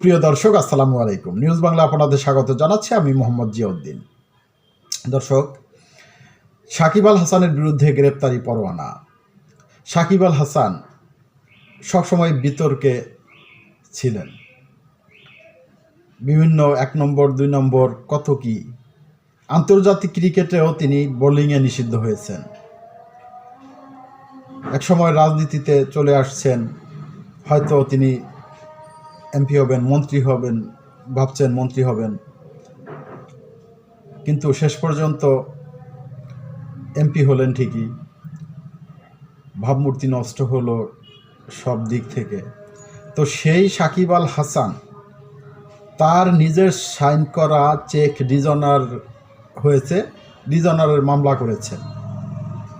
প্রিয় দর্শক, আসসালামু আলাইকুম। নিউজ বাংলা আপনাদের স্বাগত জানাচ্ছি। আমি মোহাম্মদ জিয়াউদ্দিন। দর্শক, সাকিব আল হাসানের বিরুদ্ধে গ্রেপ্তারি পরোয়ানা। সাকিব আল হাসান সবসময় বিতর্কে ছিলেন। বিভিন্ন এক নম্বর, দুই নম্বর, কত কি? আন্তর্জাতিক ক্রিকেটেও তিনি বোলিংয়ে নিষিদ্ধ হয়েছেন। একসময় রাজনীতিতে চলে আসছেন, হয়তো তিনি এমপি হবেন, মন্ত্রী হবেন, ভাবছেন মন্ত্রী হবেন। কিন্তু শেষ পর্যন্ত এমপি হলেন ঠিকই। ভাবমূর্তি নষ্ট হলো সব দিক থেকে। তো সেই সাকিব আল হাসান তার নিজের সাইন করা চেক ডিজনার হয়েছে, ডিজনারের মামলা করেছেন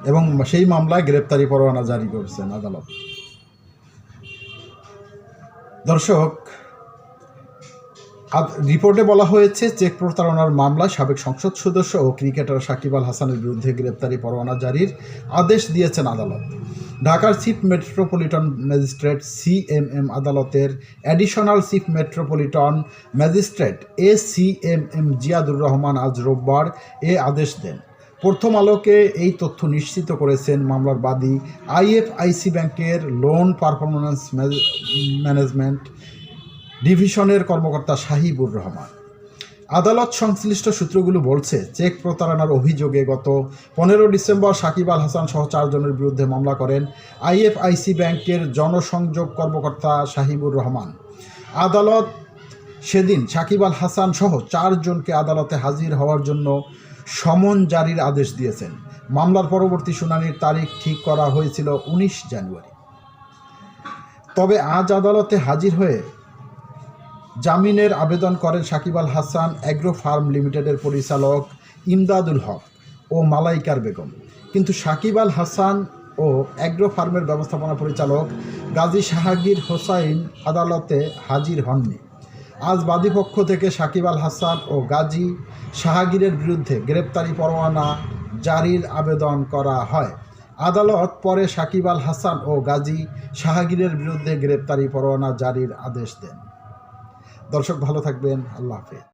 এবং সেই মামলায় গ্রেপ্তারি পরোয়ানা জারি করেছেন আদালত। দর্শক রিপোর্টে বলা হয়েছে চেক প্রতারণার মামলায় সাবেক সংসদ সদস্য ও ক্রিকেটার সাকিব আল হাসানের বিরুদ্ধে গ্রেপ্তারি পরোয়ানা জারির আদেশ দিয়েছেন আদালত। ঢাকার চিফ মেট্রোপলিটন ম্যাজিস্ট্রেট সিএমএম আদালতের অ্যাডিশনাল চিফ মেট্রোপলিটন ম্যাজিস্ট্রেট এ সিএমএম জিয়াদুর রহমান আজ রোববার এ আদেশ দেন। প্রথম আলোকে এই তথ্য নিশ্চিত করেছেন মামলার বাদী আইএফআইসি ব্যাংকের লোন পারফরমেন্স ম্যানেজমেন্ট ডিভিশনের কর্মকর্তা সাহিবুর রহমান। আদালত সংশ্লিষ্ট সূত্রগুলো বলছে, চেক প্রতারণার অভিযোগে গত পনেরো ডিসেম্বর সাকিব আল হাসান সহ চারজনের বিরুদ্ধে মামলা করেন আইএফআইসি ব্যাংকের জনসংযোগ কর্মকর্তা সাহিবুর রহমান। আদালত সেদিন সাকিব আল হাসান সহ চারজনকে আদালতে হাজির হওয়ার জন্য সমন জারির আদেশ দিয়েছেন। মামলার পরবর্তী শুনানির তারিখ ঠিক করা হয়েছিল উনিশ জানুয়ারি। তবে আজ আদালতে হাজির হয়ে জামিনের আবেদন করেন সাকিব আল হাসান অ্যাগ্রো ফার্ম লিমিটেডের পরিচালক ইমদাদুল হক ও মালাইকার বেগম। কিন্তু সাকিব আল হাসান ও অ্যাগ্রো ফার্মের ব্যবস্থাপনা পরিচালক গাজী শাহাগীর হোসাইন আদালতে হাজির হননি। আজ বাদীপক্ষ থেকে সাকিব আল হাসান ও গাজী শাহাগীরের বিরুদ্ধে গ্রেপ্তারি পরোয়ানা জারির আবেদন করা হয়। আদালত পরে সাকিব আল হাসান ও গাজী শাহাগীরের বিরুদ্ধে গ্রেপ্তারি পরোয়ানা জারির আদেশ দেন। দর্শক ভালো থাকবেন, আল্লাহ হাফেজ।